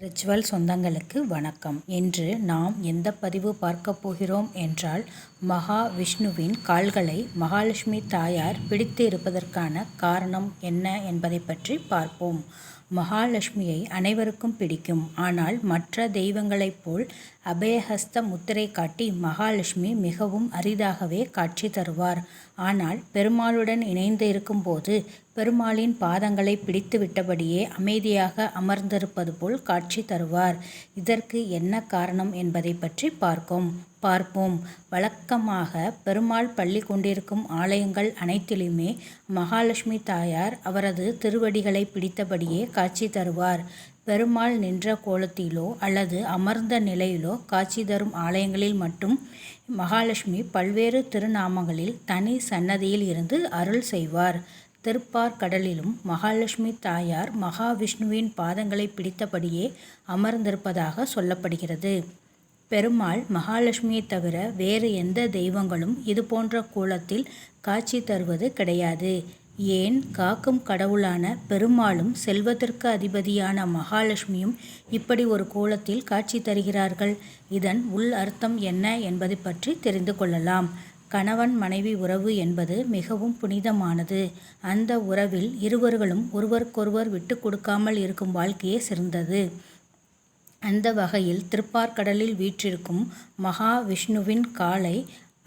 Ritual சொந்தங்களுக்கு வணக்கம். இன்று நாம் எந்த பதிவு பார்க்க போகிறோம் என்றால் மகா விஷ்ணுவின் கால்களை மகாலட்சுமி தாயார் பிடித்து இருப்பதற்கான காரணம் என்ன என்பதை பற்றி பார்ப்போம். மகாலட்சுமியை அனைவருக்கும் பிடிக்கும். ஆனால் மற்ற தெய்வங்களைப் போல் அபயஹஸ்த முத்திரை காட்டி மகாலட்சுமி மிகவும் அரிதாகவே காட்சி தருவார். ஆனால் பெருமாளுடன் இணைந்து இருக்கும்போது பெருமாளின் பாதங்களை பிடித்து விட்டபடியே அமைதியாக அமர்ந்திருப்பது போல் காட்சி தருவார். இதற்கு என்ன காரணம் என்பதை பற்றி பார்க்கும். பார்ப்போம். வழக்கமாக பெருமாள் பள்ளி கொண்டிருக்கும் ஆலயங்கள் அனைத்திலுமே மகாலட்சுமி தாயார் அவரது திருவடிகளை பிடித்தபடியே காட்சி தருவார். பெருமாள் நின்ற கோலத்திலோ அல்லது அமர்ந்த நிலையிலோ காட்சி தரும் ஆலயங்களில் மட்டும் மகாலட்சுமி பல்வேறு திருநாமங்களில் தனி சன்னதியில் இருந்து அருள் செய்வார். திருப்பார்கடலிலும் மகாலட்சுமி தாயார் மகாவிஷ்ணுவின் பாதங்களை பிடித்தபடியே அமர்ந்திருப்பதாக சொல்லப்படுகிறது. பெருமாள் மகாலட்சுமியை தவிர வேறு எந்த தெய்வங்களும் இது போன்ற கோலத்தில் காட்சி தருவது கிடையாது. ஏன்? காக்கும் கடவுளான பெருமாளும் செல்வத்திற்கு அதிபதியான மகாலட்சுமியும் இப்படி ஒரு கோலத்தில் காட்சி தருகிறார்கள். இதன் உள் அர்த்தம் என்ன என்பதை பற்றி தெரிந்து கொள்ளலாம். கணவன் மனைவி உறவு என்பது மிகவும் புனிதமானது. அந்த உறவில் இருவர்களும் ஒருவருக்கொருவர் விட்டு கொடுக்காமல் இருக்கும் வாழ்க்கையே சிறந்தது. அந்த வகையில் திருப்பார்கடலில் வீற்றிருக்கும் மகாவிஷ்ணுவின் காலை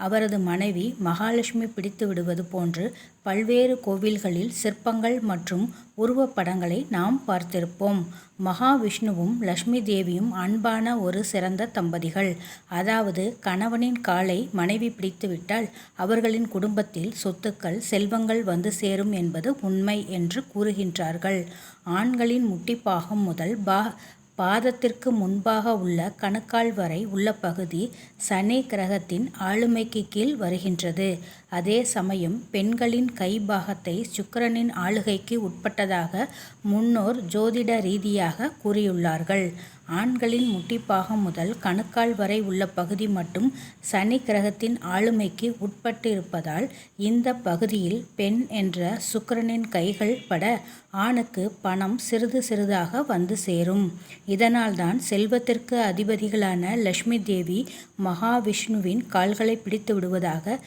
அவரது மனைவி மகாலட்சுமி பிடித்து விடுவது போன்று பல்வேறு கோவில்களில் சிற்பங்கள் மற்றும் உருவப்படங்களை நாம் பார்த்திருப்போம். மகாவிஷ்ணுவும் லட்சுமி தேவியும் அன்பான ஒரு சிறந்த தம்பதிகள். அதாவது கணவனின் காலை மனைவி பிடித்துவிட்டால் அவர்களின் குடும்பத்தில் சொத்துக்கள் செல்வங்கள் வந்து சேரும் என்பது உண்மை என்று கூறுகின்றார்கள். ஆண்களின் முட்டிப்பாகம் முதல் பா பாதத்திற்கு முன்பாக உள்ள கணுக்கால் வரை உள்ள பகுதி சனி கிரகத்தின் ஆளுமைக்கு கீழ் வருகின்றது. அதே சமயம் பெண்களின் கை பாகத்தை ஆளுகைக்கு உட்பட்டதாக முன்னோர் ஜோதிட ரீதியாக கூறியுள்ளார்கள். ஆண்களின் முட்டிப்பாகம் முதல் கணுக்கால் வரை உள்ள பகுதி மட்டும் சனி கிரகத்தின் ஆளுமைக்கு உட்பட்டு இருப்பதால் இந்த பகுதியில் பெண் என்ற சுக்கிரனின் கைகள் பட ஆணுக்கு பணம் சிறிது சிறிதாக வந்து சேரும். இதனால்தான் செல்வத்திற்கு அதிபதிகளான லட்சுமி தேவி மகாவிஷ்ணுவின் கால்களை பிடித்து விடுவதாக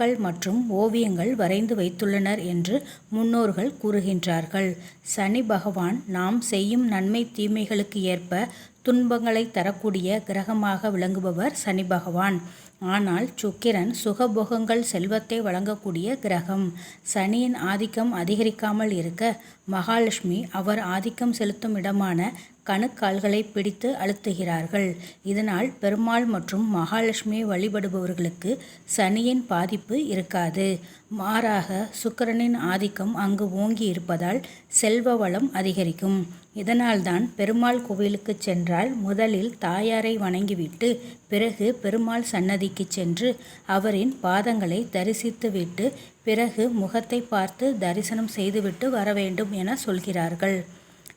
சிற்பங்கள் மற்றும் ஓவியங்கள் வரைந்து வைத்துள்ளனர் என்று முன்னோர்கள் கூறுகின்றார்கள். சனி பகவான் நாம் செய்யும் நன்மை தீமைகளுக்கு ஏற்ப துன்பங்களை தரக்கூடிய கிரகமாக விளங்குபவர் சனி பகவான். ஆனால் சுக்கிரன் சுகபோகங்கள் செல்வத்தை வழங்கக்கூடிய கிரகம். சனியின் ஆதிக்கம் அதிகரிக்காமல் இருக்க மகாலட்சுமி அவர் ஆதிக்கம் செலுத்தும் இடமான கணுக்கால்களை பிடித்து அழுத்துகிறார்கள். இதனால் பெருமாள் மற்றும் மகாலட்சுமியை வழிபடுபவர்களுக்கு சனியின் பாதிப்பு இருக்காது. மாறாக சுக்கரனின் ஆதிக்கம் அங்கு ஓங்கி இருப்பதால் செல்வ வளம் அதிகரிக்கும். இதனால்தான் பெருமாள் கோவிலுக்கு சென்றால் முதலில் தாயாரை வணங்கிவிட்டு பிறகு பெருமாள் சன்னதிக்கு சென்று அவரின் பாதங்களை தரிசித்துவிட்டு பிறகு முகத்தை பார்த்து தரிசனம் செய்துவிட்டு வர வேண்டும் என சொல்கிறார்கள்.